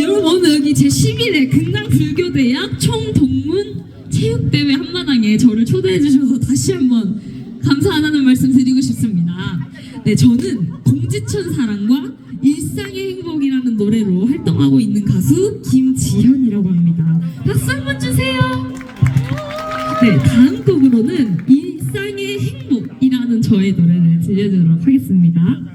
여러분 오늘 여기 제 11회 금강 불교대학 총동문 체육대회 한마당에 저를 초대해 주셔서 다시 한번 감사하다는 말씀 드리고 싶습니다. 네, 저는 공지천 사랑과 일상의 행복이라는 노래로 활동하고 있는 가수 김지현이라고 합니다. 박수 한번 주세요. 네, 다음 곡으로는 일상의 행복이라는 저의 노래를 들려드리도록 하겠습니다.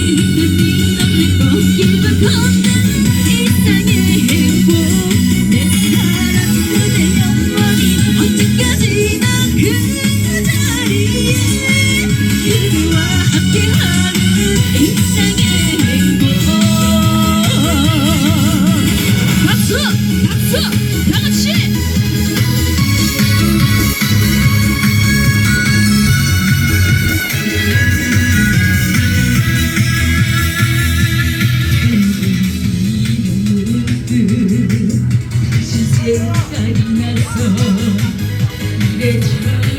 만나서 이래 참